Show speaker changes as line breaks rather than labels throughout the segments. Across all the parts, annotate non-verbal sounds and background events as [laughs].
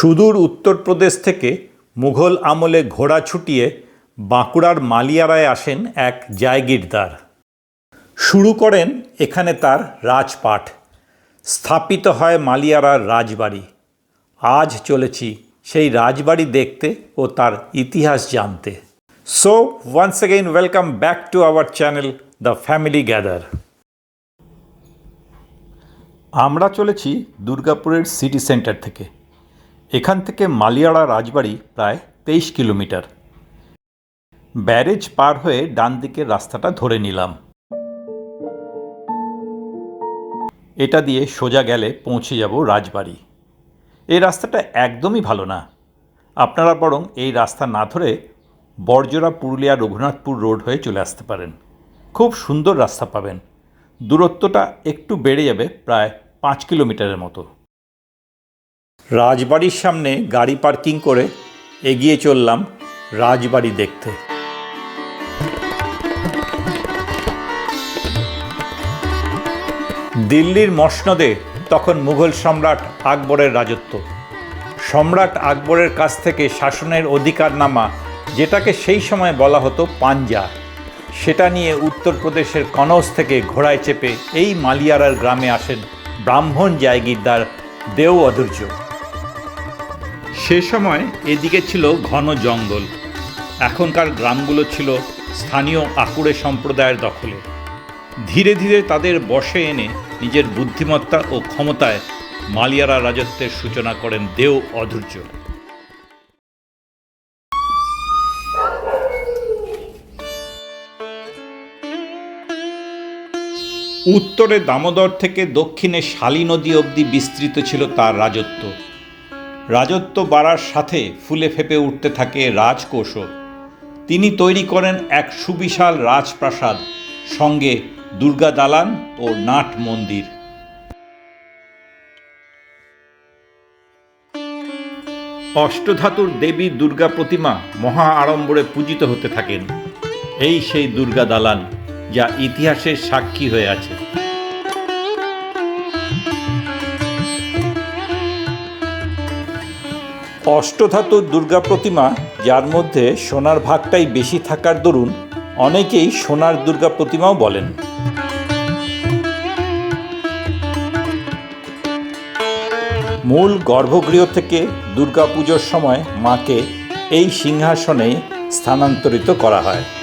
সুদূর উত্তরপ্রদেশ থেকে মুঘল আমলে ঘোড়া ছুটিয়ে বাঁকুড়ার মালিয়ারায় আসেন এক জায়গিরদার। শুরু করেন এখানে তার রাজপাট স্থাপিত হয় মালিয়ারার রাজবাড়ি। আজ চলেছি সেই রাজবাড়ি দেখতে ও তার ইতিহাস জানতে। So once again welcome back to our channel the family gather আমরা চলেছি দুর্গাপুরের সিটি সেন্টার থেকে। এখান থেকে মালিয়াড়া রাজবাড়ি প্রায় তেইশ কিলোমিটার। ব্যারেজ পার হয়ে ডান দিকের রাস্তাটা ধরে নিলাম। এটা দিয়ে সোজা গেলে পৌঁছে যাব রাজবাড়ি। এই রাস্তাটা একদমই ভালো না। আপনারা বরং এই রাস্তা না ধরে বরজোড়া পুরুলিয়া রঘুনাথপুর রোড হয়ে চলে আসতে পারেন। খুব সুন্দর রাস্তা পাবেন। দূরত্বটা একটু বেড়ে যাবে প্রায় পাঁচ কিলোমিটারের মতো। রাজবাড়ির সামনে গাড়ি পার্কিং করে এগিয়ে চললাম রাজবাড়ি দেখতে। দিল্লির মসনদে তখন মুঘল সম্রাট আকবরের রাজত্ব। সম্রাট আকবরের কাছ থেকে শাসনের অধিকার নামা যেটাকে সেই সময় বলা হতো পাঞ্জা, সেটা নিয়ে উত্তরপ্রদেশের কনৌজ থেকে ঘোড়ায় চেপে এই মালিয়ারার গ্রামে আসেন ব্রাহ্মণ জায়গিরদার দেও অধৈর্য সে সময় এদিকে ছিল ঘন জঙ্গল। এখনকার গ্রামগুলো ছিল স্থানীয় আকুড়ে সম্প্রদায়ের দখলে। ধীরে ধীরে তাদের বশে এনে নিজের বুদ্ধিমত্তা ও ক্ষমতায় মালিয়ারা রাজত্বের সূচনা করেন দেও অধৈর্য। উত্তরে দামোদর থেকে দক্ষিণে শালী নদী অবধি বিস্তৃত ছিল তার রাজত্ব। রাজত্ব বাড়ার সাথে ফুলে ফেপে উঠতে থাকে রাজকোষও তিনি তৈরি করেন এক সুবিশাল রাজপ্রাসাদ, সঙ্গে দুর্গা দালান ও নাট মন্দির। অষ্টধাতুর দেবী দুর্গা প্রতিমা মহা আড়ম্বরে পূজিত হতে থাকেন। এই সেই দুর্গা দালান, যা ইতিহাসের সাক্ষী হয়ে আছে। অষ্টধাতুর দুর্গা প্রতিমা, যার মধ্যে সোনার ভাগটাই বেশি থাকার দরুন অনেকেই সোনার দুর্গা প্রতিমাও বলেন। মূল গর্ভগৃহ থেকে দুর্গাপুজোর সময় মাকে এই সিংহাসনে স্থানান্তরিত করা হয়।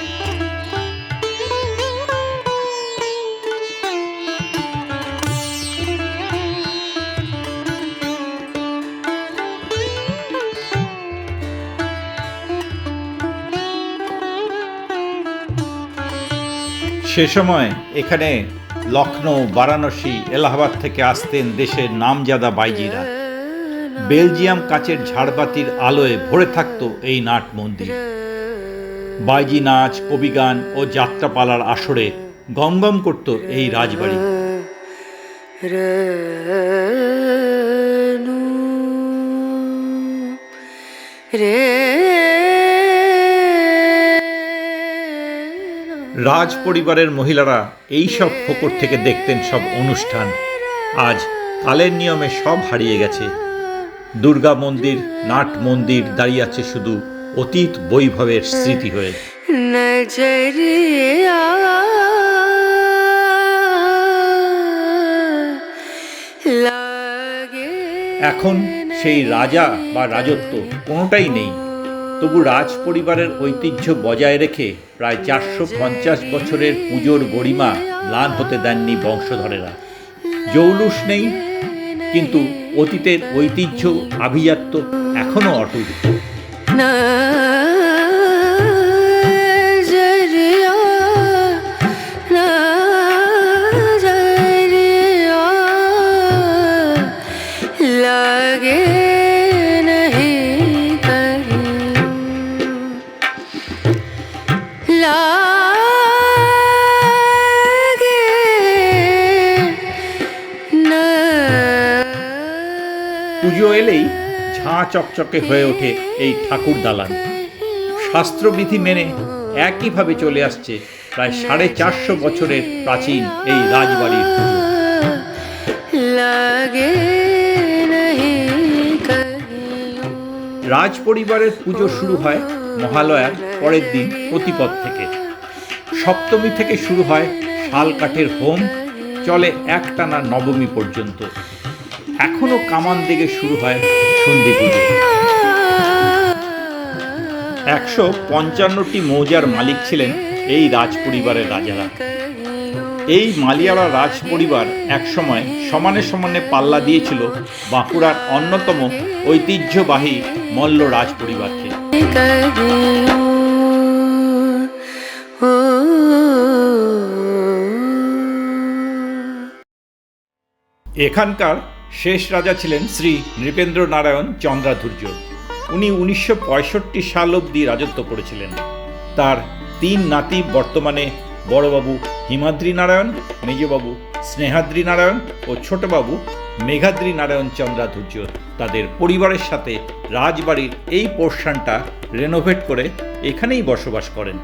সে সময় এখানে লখনৌ বারাণসী, এলাহাবাদ থেকে আসতেন দেশের নামজাদা বাইজিরা। বেলজিয়াম কাচের ঝাড়বাতির আলোয় ভরে থাকত এই নাট মন্দির। বাইজি নাচ, কবিগান ও যাত্রাপালার আসরে গমগম করত এই রাজবাড়ি।
রে
রাজ পরিবারের মহিলারা এই সব ফোকর থেকে দেখতেন সব অনুষ্ঠান। আজ কালের নিয়মে সব হারিয়ে গেছে। দুর্গা মন্দির নাট মন্দির দাঁড়িয়ে আছে শুধু অতীত বৈভবের স্মৃতি হয়ে। এখন সেই রাজা বা রাজত্ব কোনোটাই নেই। তবু রাজ পরিবারের ঐতিহ্য বজায় রেখে প্রায় চারশো পঞ্চাশ বছরের পুজোর গরিমা ম্লান হতে দেননি বংশধরেরা। জৌলুস নেই, কিন্তু অতীতের ঐতিহ্য আভিজাত্য এখনও অটুট। চকচকে হয়ে ওঠে এই ঠাকুর দালান। শাস্ত্রবিধি মেনে একইভাবে চলে আসছে প্রায় সাড়ে চারশো বছরের প্রাচীন এই রাজবাড়ির রাজ পরিবারের পুজো শুরু হয় মহালয়ার পরের দিন প্রতিপদ থেকে। সপ্তমী থেকে শুরু হয় শাল কাঠের হোম চলে একটানা নবমী পর্যন্ত। এখনও কামান দিকে শুরু হয় সন্ধি পুজো। একশো পঞ্চান্নটি মৌজার মালিক ছিলেন এই রাজ পরিবারের রাজারা। এই মালিয়ালা রাজ পরিবার একসময় সমানে সমানে পাল্লা দিয়েছিল বাঁকুড়ার অন্যতম ঐতিহ্যবাহী মল্ল রাজ পরিবারকে এখানকার শেষ রাজা ছিলেন শ্রী নৃপেন্দ্র নারায়ণ চন্দ্রাধুর্য। উনি উনিশশো পঁয়ষট্টি সাল অবধি রাজত্ব করেছিলেন। তার তিন নাতি বর্তমানে বড়বাবু হিমাদ্রি নারায়ণ মেজবাবু স্নেহাদ্রি নারায়ণ ও ছোটবাবু মেঘাদ্রি নারায়ণ চন্দ্রাধুর্য তাদের পরিবারের সাথে রাজবাড়ির এই পোর্শনটা রেনোভেট করে এখানেই বসবাস করেন।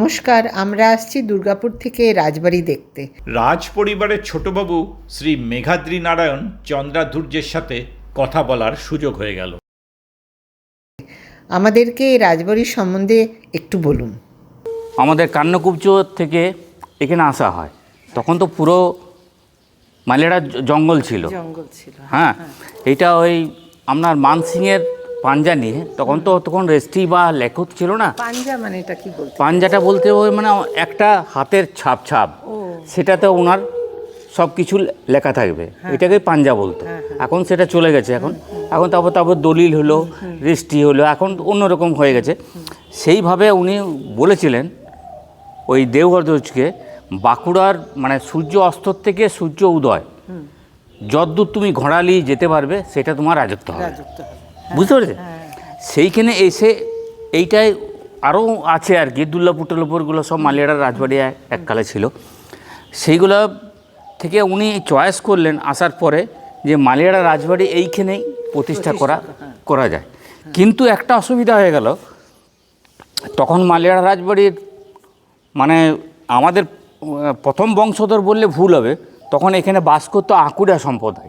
নমস্কার আমরা আসছি দুর্গাপুর থেকে রাজবাড়ি দেখতে।
রাজ পরিবারের ছোটবাবু শ্রী মেঘাদ্রি নারায়ণ চন্দ্রাধুর্যের সাথে কথা বলার সুযোগ হয়ে গেল।
আমাদেরকে এই রাজবাড়ির সম্বন্ধে একটু বলুন।
আমাদের কান্নকুব্জ থেকে এখানে আসা হয়। তখন তো পুরো মালেরা জঙ্গল ছিল।
জঙ্গল ছিল
হ্যাঁ এটা ওই আপনার মানসিংয়ের পাঞ্জা নিয়ে তখন তো তখন রেস্টি বা লেখক ছিল না।
পাঞ্জা মানে এটা কি বলতে?
পাঞ্জাটা বলতে ওই মানে একটা হাতের ছাপ ছাপ সেটাতে ওনার সব কিছু লেখা থাকবে। এটাকে পাঞ্জা বলতো। এখন সেটা চলে গেছে। এখন এখন তারপর তারপর দলিল হলো রেস্টি হলো এখন অন্যরকম হয়ে গেছে। সেইভাবে উনি বলেছিলেন ওই দেওঘরদোজকে বাঁকুড়ার মানে সূর্য অস্তর থেকে সূর্য উদয় যদ্দূর তুমি ঘোড়ালি যেতে পারবে সেটা তোমার রাজত্ব হবে।
রাজত্ব হবে।
বুঝতে পেরেছে সেইখানে এসে এইটাই আরও আছে আর কি দুর্লাপুর টুল্লাপুরগুলো সব মালিয়াড়ার রাজবাড়ি এক- এককালে ছিল। সেইগুলো থেকে উনি চয়েস করলেন আসার পরে যে মালিয়াড়া রাজবাড়ি এইখানেই প্রতিষ্ঠা করা করা যায়। কিন্তু একটা অসুবিধা হয়ে গেল তখন মালিয়াড়া রাজবাড়ির মানে আমাদের প্রথম বংশধর বললে ভুল হবে তখন এখানে বাস করতো আকুড়া সম্প্রদায়।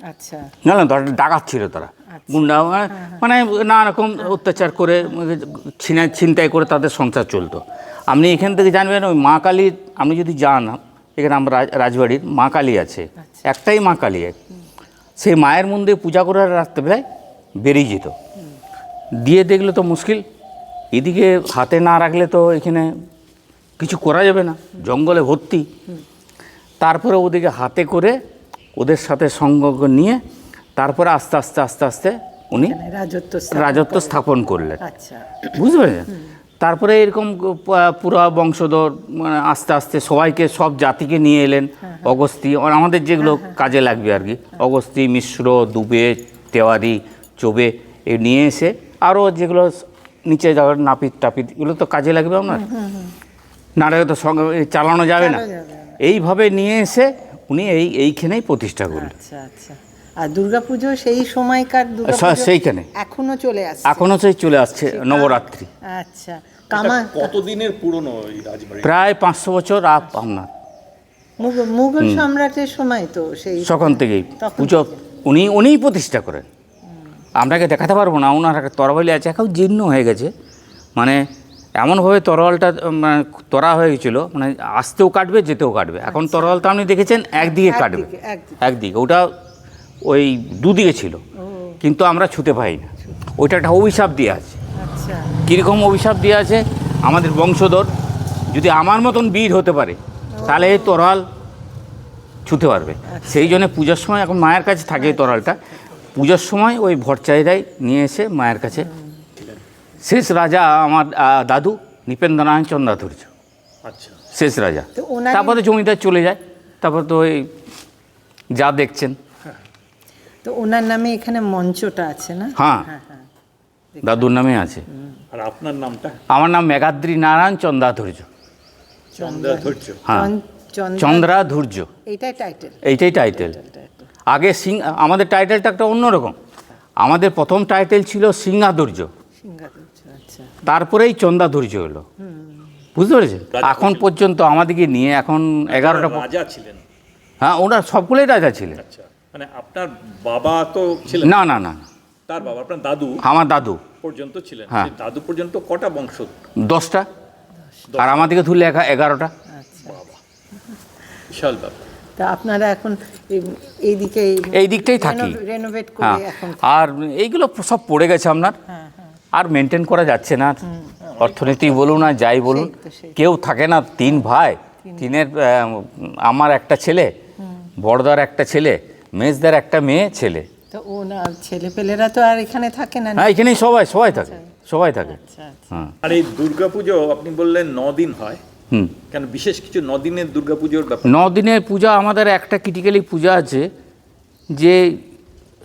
আচ্ছা।
জানেন তো ডাকাত ছিল তারা। গুন্ডা মানে- মানে নানা রকম অত্যাচার করে ছিনা ছিনতাই করে তাদের সংসার চলতো। আপনি এখান থেকে জানবেন ওই মা কালীর আপনি যদি যান এখানে আমরা রাজবাড়ির মা কালী আছে। একটাই মা কালী সেই মায়ের মন্দিরে পূজা করার রাত্রেবেলায় বেরিয়ে যেত। দিয়ে দেখলে তো মুশকিল। এদিকে হাতে না রাখলে তো এখানে কিছু করা যাবে না জঙ্গলে ভর্তি। তারপরে ওদিকে হাতে করে ওদের সাথে সঙ্গ নিয়ে তারপরে আস্তে আস্তে আস্তে আস্তে উনি
রাজত্ব স্থাপন
রাজত্ব
করলেন।
স্থাপন করলেন।
আচ্ছা।
বুঝতে পেরেছেন? তারপরে এরকম পুরা বংশধর মানে আস্তে আস্তে সবাইকে সব জাতিকে নিয়ে এলেন অগস্তি। আমাদের যেগুলো কাজে লাগবে আর কি। অগস্তি মিশ্র দুবে তেওয়ারি চোবে এ নিয়ে এসে আরও যেগুলো নিচে যাওয়ার নাপিত টাপিত এগুলো তো কাজে লাগবে আপনার? নাটকে তো সঙ্গে চালানো যাবে না। এইভাবে নিয়ে এসে উনি এই এইখানেই প্রতিষ্ঠা করলেন।
আচ্ছা আচ্ছা। আর দুর্গাপুজো সেই সময়কার দুর্গাপুজো
সেইখানে।
এখনও চলে আসছে।
এখনও সেই চলে আসছে নবরাত্রি।
আচ্ছা কামা
কতদিনের পুরনো
প্রায় পাঁচশো বছর আপ আপনার
মুঘল সম্রাটের সময় তো সেই
সখন থেকেই। পুজো উনি উনিই প্রতিষ্ঠা করেন। আপনাকে দেখাতে পারব না? ওনার একটা তরবালি আছে এখন জীর্ণ হয়ে গেছে। মানে এমনভাবে তরোয়ালটা মানে তরা হয়ে গেছিল মানে আসতেও কাটবে যেতেও কাটবে। এখন তরোয়াল তো আপনি দেখেছেন একদিকে কাটবে।
একদিকে।
ওটা ওই দুদিকে ছিল। কিন্তু আমরা ছুতে পাই না ওইটা একটা অভিশাপ দিয়ে আছে।
আচ্ছা।
কীরকম অভিশাপ দিয়ে আছে? আমাদের বংশধর যদি আমার মতন বীর হতে পারে তাহলে এই তরোয়াল ছুতে পারবে। সেই জন্য পূজার সময় এখন মায়ের কাছে থাকে এই তরোয়ালটা পুজোর সময় ওই ভট্টাচারীরাই নিয়ে এসে মায়ের কাছে শেষ রাজা আমার দাদু নৃপেন্দ্রনারায়ণ চন্দ্রাধুর্য।
আচ্ছা।
শেষ রাজা।
তো
তারপরে জমিদার চলে যায়। তারপর তো ওই যা দেখছেন।
তো ওনার নামে এখানে মঞ্চটা আছে না?
হ্যাঁ।
হ্যাঁ হ্যাঁ।
দাদুর নামে আছে।
আর আপনার নামটা?
আমার নাম মেঘাদ্রি নারায়ণ চন্দ্রাধুর্য।
চন্দ্রাধৈর্য।
হ্যাঁ।
চন্দ্র
চন্দ্রাধুর্য।
এইটাই টাইটেল
এইটাই টাইটেল আগে সিং আমাদের টাইটেলটা একটা অন্যরকম। আমাদের প্রথম টাইটেল ছিল সিংহাদুর্য।
আচ্ছা।
তারপরেই চন্দাধৈর্য হলো বুঝতে পেরেছেন? এখন পর্যন্ত আমাদেরকে নিয়ে এখন এগারোটা
রাজা ছিলেন।
হ্যাঁ ওনার সবগুলোই রাজা ছিলেন।
আচ্ছা। মানে আপনার বাবা তো ছিলেন?
না না না
তার বাবা আপনার দাদু?
আমার দাদু।
পর্যন্ত ছিলেন।
হ্যাঁ।
দাদু পর্যন্ত কটা বংশ
দশটা। আর আমাদেরকে ধরলে এগা- এগারোটা।
বিশাল ব্যাপার।
তা আপনারা এখন এই- এইদিকে
এই দিকটাই থাকি।
রেনোভেট
হ্যাঁ
করে এখন
আর এইগুলো সব পড়ে গেছে আপনার। আর মেনটেন করা যাচ্ছে না। অর্থনীতি বলুন আর যাই বলুন। কেউ থাকে না। তিন ভাই। তিনের আমার একটা ছেলে বড়দার একটা ছেলে। মেজদার একটা মেয়ে ছেলে।
তো ও না ছেলে পেলেরা তো আর এখানে থাকে না?
হ্যাঁ এখানেই সবাই সবাই থাকে সবাই থাকে।
আচ্ছা আচ্ছা।
হ্যাঁ।
আর এই দুর্গাপুজো আপনি বললেন ন দিন হয়।
হুম।
কেন বিশেষ কিছু ন দিনের দুর্গাপুজোর ব্যাপার?
ন দিনের পূজা আমাদের একটা ক্রিটিক্যালি পূজা আছে যে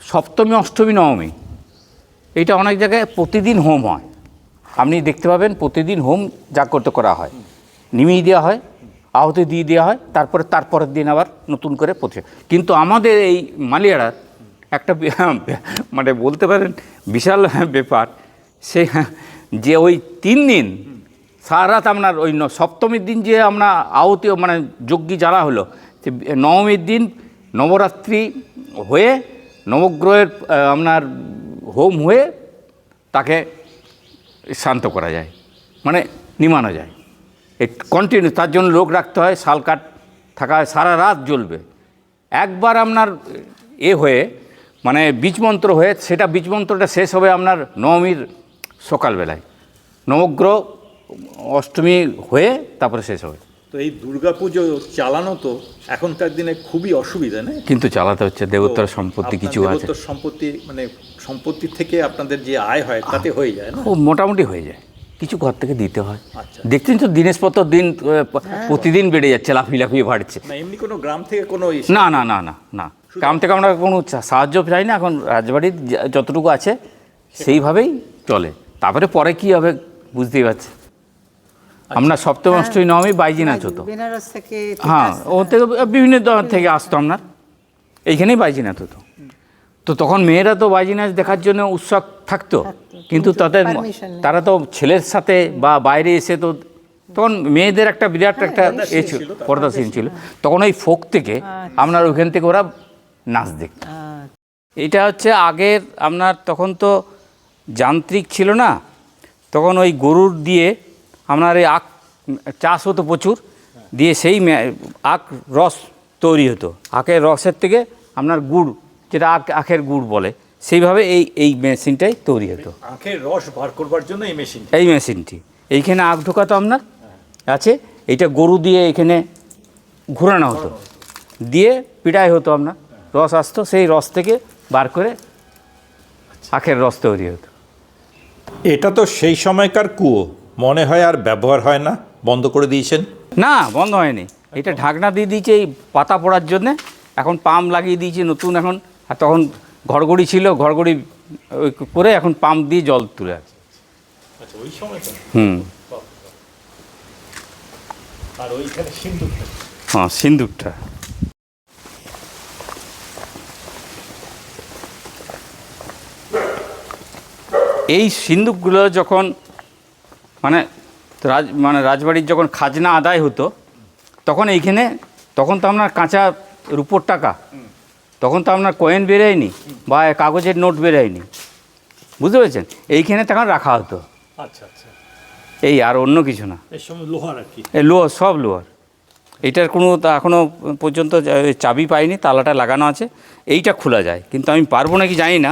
সপ্তমী অষ্টমী নবমী এটা অনেক জায়গায় প্রতিদিন হোম হয়। আপনি দেখতে পাবেন প্রতিদিন হোম জাগ্রত করা হয়। নিমিয়ে দেওয়া হয় আহতি দিয়ে দেওয়া হয়, তারপরে তারপরের দিন আবার নতুন করে প্রতি কিন্তু আমাদের এই মালিয়াড়ার একটা [laughs] মানে বলতে পারেন বিশাল ব্যাপার, সে যে ওই তিন দিন, সারা রাত আপনার ওই সপ্তমীর দিন যে আমরা আহতি মানে যজ্ঞী জ্বালা হলো নবমীর দিন নবরাত্রি হয়ে নবগ্রহের আপনার হোম হয়ে তাকে শান্ত করা যায় মানে নিমানো যায়। কন্টিনিউ তার জন্য লোক রাখতে হয় শাল কাঠ থাকা হয় সারা রাত জ্বলবে। একবার আপনার এ হয়ে মানে বীজমন্ত্র হয়ে সেটা বীজমন্ত্রটা শেষ হবে আপনার নবমীর সকালবেলায়। নবগ্রহ অষ্টমী হয়ে তারপরে শেষ হবে।
তো এই দুর্গাপুজো চালানো তো এখনকার দিনে খুবই অসুবিধা নেই
কিন্তু চালাতে হচ্ছে দেবোত্তর সম্পত্তি কিছু আছে।
সম্পত্তি মানে সম্পত্তি থেকে আপনাদের যে আয় হয় তাতে হয়ে যায় না?
মোটামুটি হয়ে যায়। কিছু ঘর থেকে দিতে হয়।
আচ্ছা।
দেখছেন তো দিনেশপত্র দিন প্রতিদিন বেড়ে যাচ্ছে লাফিয়ে লাফিয়ে বাড়ছে।
না এমনি কোনো গ্রাম থেকে কোনো
না না না না না। গ্রাম থেকে আমরা কোনো সাহায্য চাই না এখন রাজবাড়ির যতটুকু আছে সেইভাবেই চলে। তারপরে পরে কি হবে বুঝতেই পারছি। আমরা সপ্তম অষ্টমী নবমী বাইজি নাচ হতো হ্যাঁ ও থেকে বিভিন্ন থেকে আসতো আপনার এইখানেই বাইজি নাচ হতো তো। তখন মেয়েরা তো বাইজিনাচ দেখার জন্য উৎসুক থাকতো। কিন্তু তাদের তারা তো ছেলের সাথে বা বাইরে এসে তো তখন মেয়েদের একটা বিরাট একটা এ ছিল পর্দাসীন ছিল। তখন ওই ফোক থেকে আপনার ওইখান থেকে ওরা নাচ দেখত। এটা হচ্ছে আগের আপনার তখন তো যান্ত্রিক ছিল না তখন ওই গরুর দিয়ে আপনার এই আখ চাষ হতো প্রচুর দিয়ে সেই আখ রস তৈরি হতো। আখের রসের থেকে আপনার গুড় যেটা আখ আখের গুড় বলে সেইভাবে এই এই মেশিনটাই তৈরি হতো।
আখের রস বার করবার জন্য এই মেশিন
এই মেশিনটি। এইখানে আখ ঢোকাতো আপনার আছে। এইটা গরু দিয়ে এখানে ঘোরানো হতো। দিয়ে পিটাই হতো আপনার রস আসতো। সেই রস থেকে বার করে আখের রস তৈরি হতো।
এটা তো সেই সময়কার কুয়ো। মনে হয় আর ব্যবহার হয় না। বন্ধ করে দিয়েছেন?
না বন্ধ হয়নি। এটা ঢাকনা দিয়ে দিয়েছে এই পাতা পড়ার জন্যে। এখন পাম্প লাগিয়ে দিয়েছে নতুন এখন। আর তখন ঘরগড়ি ছিল ঘরগড়ি করে এখন পাম্প দিয়ে জল তুলে আছে।
আচ্ছা
হুম। হ্যাঁ সিন্দুকটা। এই সিন্দুকগুলো যখন মানে রাজ মানে রাজবাড়ির যখন খাজনা আদায় হতো তখন এইখানে তখন তো আপনার কাঁচা রুপোর টাকা। তখন তো আপনার কয়েন বেরোয়নি বা কাগজের নোট বেরোয়নি। বুঝতে পেরেছেন? এইখানে তখন রাখা হতো।
আচ্ছা আচ্ছা।
এই আর অন্য কিছু না।
লোহার আর কি?
এই লোহার সব লোহার। এইটার কোনো তা এখনও পর্যন্ত চাবি পাইনি তালাটা লাগানো আছে। এইটা খোলা যায়। কিন্তু আমি পারব নাকি জানি না।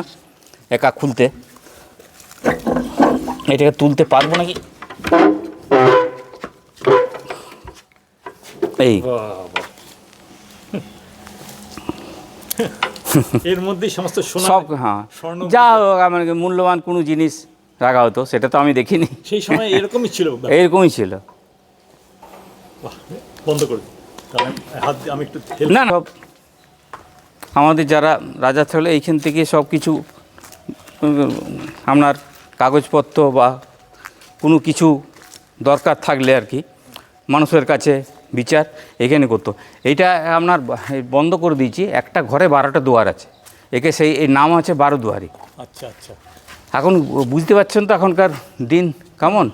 একা খুলতে। এটাকে তুলতে পারব নাকি? এই।
এর মধ্যে সমস্ত
সব হ্যাঁ।
স্বর্ণ
যা হোক আমার মূল্যবান কোনো জিনিস রাখা হতো সেটা তো আমি দেখিনি।
সেই সময় এরকমই ছিল
এরকমই ছিল।
বন্ধ করে আমি হাত আমি একটু
না না আমাদের যারা রাজা থাকলে এইখান থেকে সব কিছু আপনার কাগজপত্র বা কোনো কিছু দরকার থাকলে আর কি মানুষের কাছে বিচার এখানে করতো। এইটা আপনার বন্ধ করে দিয়েছি একটা ঘরে বারোটা দুয়ার আছে। একে সেই এই নাম আছে বারোদুয়ারি
আচ্ছা আচ্ছা।
এখন বুঝতে পারছেন তো এখনকার দিন কেমন?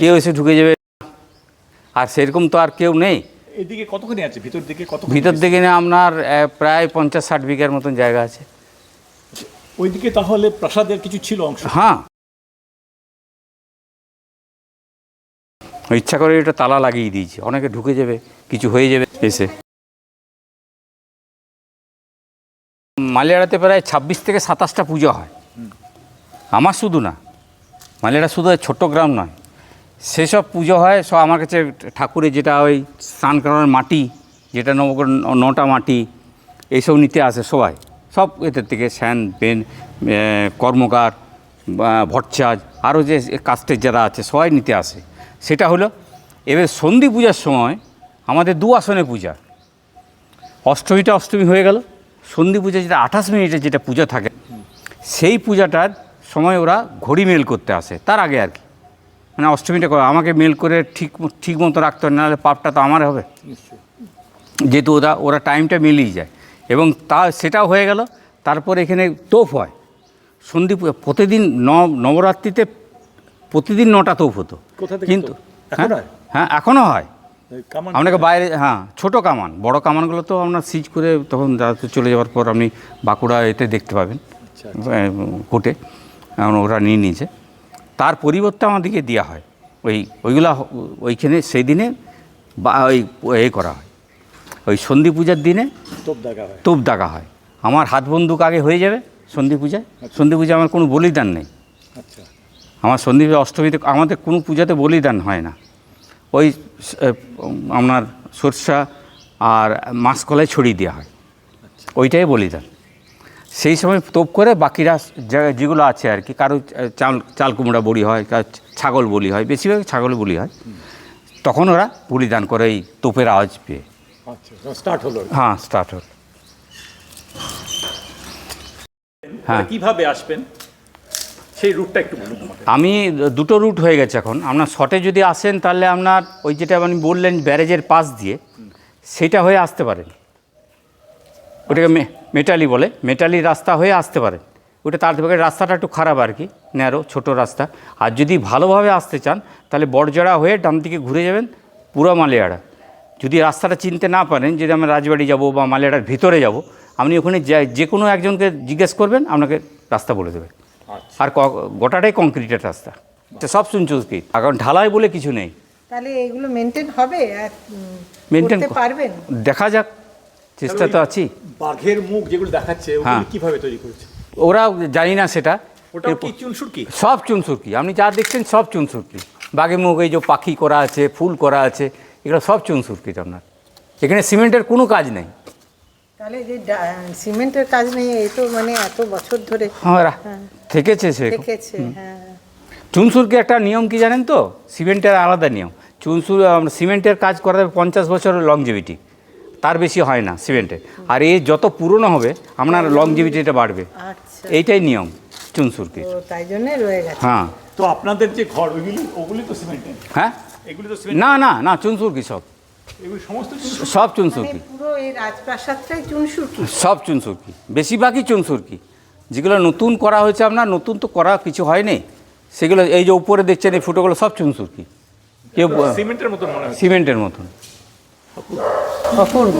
কেউ এসে ঢুকে যাবে। আর সেরকম তো আর কেউ নেই।
এদিকে কতখানি আছে? ভিতর দিকে কত
ভিতর দিকে না আপনার প্রায় পঞ্চাশ ষাট বিঘার মতন জায়গা আছে।
ওইদিকে তাহলে প্রাসাদের কিছু ছিল অংশ?
হ্যাঁ ইচ্ছা করে এটা তালা লাগিয়ে দিয়েছি। অনেকে ঢুকে যাবে, কিছু হয়ে যাবে এসে। মালিয়াড়াতে প্রায় ছাব্বিশ থেকে সাতাশটা পুজো হয়। আমার শুধু না, মালিয়াড়া শুধু ছোট্ট গ্রাম নয়। সেসব পুজো হয়, সব আমার কাছে ঠাকুরের যেটা ওই স্নান করানোর মাটি, যেটা নবগ্রহ নটা মাটি, এইসব নিতে আসে সবাই। সব এদের থেকে স্যান, পেন কর্মকার বা ভট্টাচার্য আরও যে কাস্টের যারা আছে সবাই নিতে আসে। সেটা হলো এবার সন্ধি পূজার সময় আমাদের দু আসনে পূজা। অষ্টমীটা অষ্টমী হয়ে গেল। সন্ধি পূজা যেটা আঠাশ মিনিটে যেটা পূজা থাকে সেই পূজাটার সময় ওরা ঘড়ি মেল করতে আসে তার আগে আর কি। মানে অষ্টমীটা করে আমাকে মেল করে ঠিক ঠিক মতো রাখতে হবে নাহলে পাপটা তো আমার হবে। যেহেতু ওরা ওরা টাইমটা মিলিয়ে যায়। এবং তা সেটাও হয়ে গেল। তারপর এখানে তোপ হয়। সন্ধি প্রতিদিন ন নবরাত্রিতে প্রতিদিন নটা তোপ হতো। কিন্তু হ্যাঁ
হ্যাঁ?
এখনও হয়। আপনাকে বাইরে হ্যাঁ ছোটো কামান বড় কামানগুলো তো আপনার সিজ করে তখন চলে যাওয়ার পর আপনি বাঁকুড়া এতে দেখতে পাবেন
আচ্ছা,
কোর্টে। এখন ওরা নিয়ে নিয়েছে। তার পরিবর্তে আমাদেরকে দেওয়া হয়। ওই ওইগুলা ওইখানে সেই দিনে বা ওই এ করা হয়। ওই সন্ধি পূজার দিনে
তোপ দেখা হয়।
তোপ দাগা হয়। আমার হাত বন্দুক আগে হয়ে যাবে। সন্ধি পূজায় সন্ধি পূজা আমার কোনো বলিদান নেই।
আচ্ছা।
আমার সন্ধি অষ্টমীতে আমাদের কোনো পূজাতে বলিদান হয় না। ওই আপনার সরষা আর মাসকলায় ছড়িয়ে দেওয়া হয়। ওইটাই বলিদান। সেই সময় তোপ করে বাকিরা যেগুলো আছে আর কি কারও চাল চাল কুমড়া বলি হয় কারও ছাগল বলি হয় বেশিরভাগ ছাগল বলি হয় তখন ওরা বলিদান করে এই তোপের আওয়াজ পেয়ে।
আচ্ছা স্টার্ট হলো।
হ্যাঁ স্টার্ট হল।
কীভাবে আসবেন? সেই রুটটা একটু বলুন
আমি দুটো রুট হয়ে গেছে এখন। আপনার শটে যদি আসেন তাহলে আপনার ওই যেটা আপনি বললেন ব্যারেজের পাশ দিয়ে সেটা হয়ে আসতে পারেন। ওটাকে মে- মেটালি বলে। মেটালি রাস্তা হয়ে আসতে পারেন। ওটা তার থেকে রাস্তাটা একটু খারাপ আর কি ন্যারো ছোট রাস্তা। আর যদি ভালোভাবে আসতে চান তাহলে বড়জড়া হয়ে ডান দিকে ঘুরে যাবেন পুরো মালিয়াড়া। যদি রাস্তাটা চিনতে না পারেন যদি আমরা রাজবাড়ি যাব বা মালিয়াড়ার ভিতরে যাব আপনি ওখানে যে- যে কোনো একজনকে জিজ্ঞেস করবেন আপনাকে রাস্তা বলে দেবে। আর গোটাটাই কংক্রিটের রাস্তা। এটা সব শুনছি এখন ঢালাই বলে কিছু নেই।
তাহলে এগুলো মেনটেন হবে? আর
মেনটেন
পারবেন?
দেখা যাক চেষ্টা তো আছি।
বাঘের মুখ যেগুলো দেখাচ্ছে
হ্যাঁ।
ওগুলো কীভাবে তৈরি করেছে?
ওরা জানি না সেটা। সব চুনসুরকি আপনি যা দেখছেন সব চুনসুরকি বাঘের মুখ এই যে পাখি করা আছে ফুল করা আছে এগুলো সব চুনসুরকি আপনার। এখানে সিমেন্টের কোনো কাজ নেই।
তাহলে যে সিমেন্টের কাজ নেই এই তো মানে এত বছর ধরে।
হ্যাঁ থেকেছে সে।
দেখেছে হ্যাঁ।
একটা নিয়ম কি জানেন তো? সিমেন্টের আলাদা নিয়ম। চুনসুর সিমেন্টের কাজ করাতে পঞ্চাশ বছর লংজিভিটি তার বেশি হয় না সিমেন্টের আর এই যত পুরনো হবে আপনার লংজিভিটিটা বাড়বে।
আচ্ছা।
এইটাই নিয়ম
চুনসুরকে। তাই জন্যই রয়ে গেছে।
হ্যাঁ।
তো আপনাদের যে ঘর ওইগুলি ওগুলি তো সিমেন্টের?
হ্যাঁ?
এগুলি তো সিমেন্ট
না না না চুনসুরকি সব। সব
মানে
চুনসুরকি
পুরো এই রাজপ্রাসাদটাই চুনসুকি
সব চুনসুরকি বেশিরভাগই চুনসুরকি যেগুলো নতুন করা হয়েছে আপনার নতুন তো করা কিছু হয়নি। সেগুলো এই যে উপরে দেখছেন এই ফুটোগুলো সব চুনসুরকি কেউ
সিমেন্টের মতো মনে হচ্ছে।
সিমেন্টের মতন।
অপূর্ব।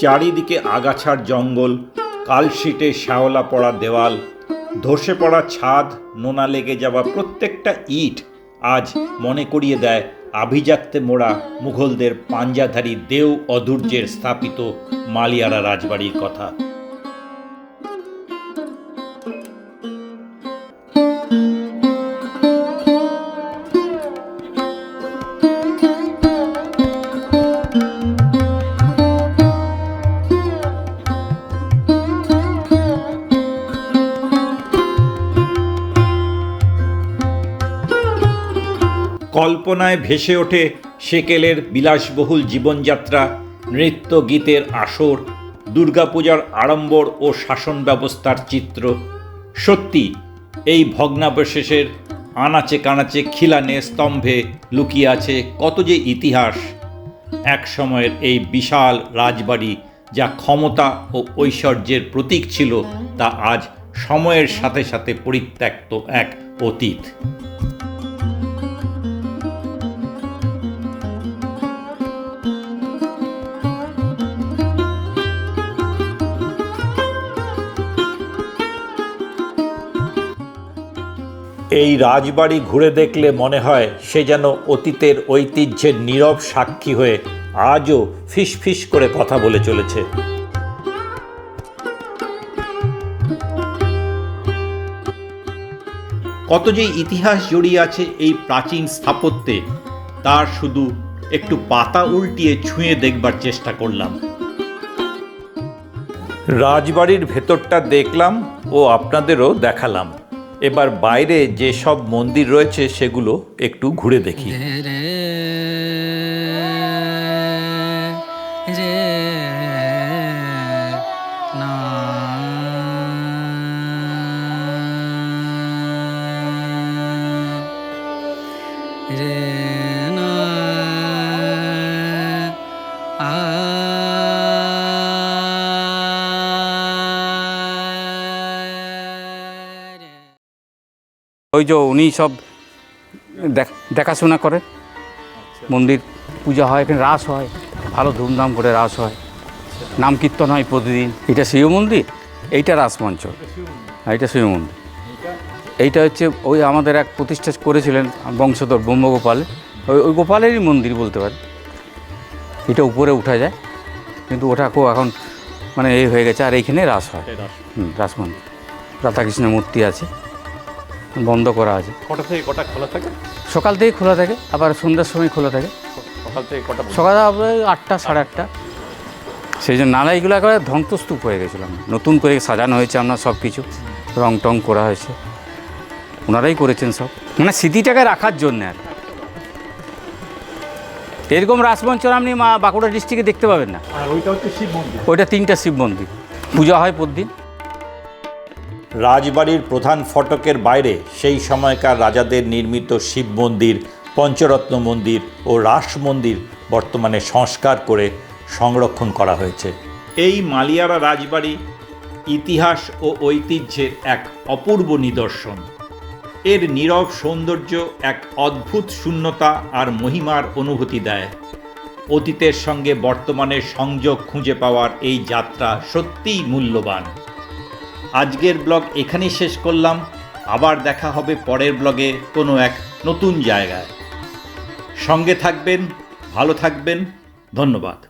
চারিদিকে আগাছার জঙ্গল কালশিটে শ্যাওলা পড়া দেওয়াল ধসে পড়া ছাদ, নোনা লেগে যাওয়া প্রত্যেকটা ইট আজ মনে করিয়ে দেয় আভিজাত্যে মোড়া মুঘলদের পাঞ্জাধারী দেও অধুর্যের স্থাপিত মালিয়ারা রাজবাড়ির কথা। কল্পনায় ভেসে ওঠে সেকেলের বিলাসবহুল জীবনযাত্রা, নৃত্য গীতের আসর, দুর্গাপূজার আড়ম্বর ও শাসন ব্যবস্থার চিত্র। সত্যি, এই ভগ্নাবশেষের আনাচে কানাচে খিলানে স্তম্ভে লুকিয়ে আছে কত যে ইতিহাস। এক সময়ের এই বিশাল রাজবাড়ি যা ক্ষমতা ও ঐশ্বর্যের প্রতীক ছিল, তা আজ সময়ের সাথে সাথে পরিত্যক্ত এক অতীত। এই রাজবাড়ি ঘুরে দেখলে মনে হয় সে যেন অতীতের ঐতিহ্যের নীরব সাক্ষী হয়ে আজও ফিসফিস করে কথা বলে চলেছে। কত যে ইতিহাস জড়িয়ে আছে এই প্রাচীন স্থাপত্যে তার শুধু একটু পাতা উল্টিয়ে ছুঁয়ে দেখবার চেষ্টা করলাম। রাজবাড়ির ভেতরটা দেখলাম ও আপনাদেরও দেখালাম। এবার বাইরে যে সব মন্দির রয়েছে সেগুলো একটু ঘুরে দেখি।
ওই যে উনি সব দেখ- দেখাশোনা করেন মন্দির পূজা হয় এখানে রাস হয় ভালো ধুমধাম করে রাস হয়। নাম কীর্তন হয় প্রতিদিন। এটা শিব মন্দির এইটা রাসমঞ্চ এইটা এটা শিব মন্দির। এইটা হচ্ছে ওই আমাদের এক প্রতিষ্ঠা করেছিলেন বংশধর ব্রহ্মগোপাল। ওই ওই গোপালেরই মন্দির বলতে পারে এটা উপরে উঠা যায় কিন্তু ওটা খুব এখন মানে এই হয়ে গেছে আর এইখানে রাস হয়। হুম রাস রাধাকৃষ্ণের মূর্তি আছে। বন্ধ করা আছে।
কটা থেকে কটা খোলা থাকে?
সকাল থেকে খোলা থাকে আবার সন্ধ্যার সময় খোলা থাকে।
সকাল থেকে কটা
সকাল আটটা সাড়ে আটটা। সেই জন্য নালাইগুলো একেবারে ধ্বংসস্তূপ হয়ে গেছিলাম নতুন করে সাজানো হয়েছে আপনার সব কিছু। রং টং করা হয়েছে। ওনারাই করেছেন সব। মানে স্মৃতিটাকে রাখার জন্য আর এরকম রাসমঞ্চ আপনি মা বাঁকুড়া ডিস্ট্রিক্টে দেখতে পাবেন না।
ওইটা হচ্ছে শিব মন্দির।
ওইটা তিনটা শিব মন্দির। পূজা হয় প্রতিদিন।
রাজবাড়ির প্রধান ফটকের বাইরে সেই সময়কার রাজাদের নির্মিত শিব মন্দির, পঞ্চরত্ন মন্দির ও রাস মন্দির বর্তমানে সংস্কার করে সংরক্ষণ করা হয়েছে। এই মালিয়ারা রাজবাড়ি ইতিহাস ও ঐতিহ্যের এক অপূর্ব নিদর্শন। এর নীরব সৌন্দর্য এক অদ্ভুত শূন্যতা আর মহিমার অনুভূতি দেয়। অতীতের সঙ্গে বর্তমানের সংযোগ খুঁজে পাওয়ার এই যাত্রা সত্যিই মূল্যবান। আজকের ব্লগ এখানেই শেষ করলাম। আবার দেখা হবে পরের ব্লগে কোনো এক নতুন জায়গায়। সঙ্গে থাকবেন, ভালো থাকবেন, ধন্যবাদ।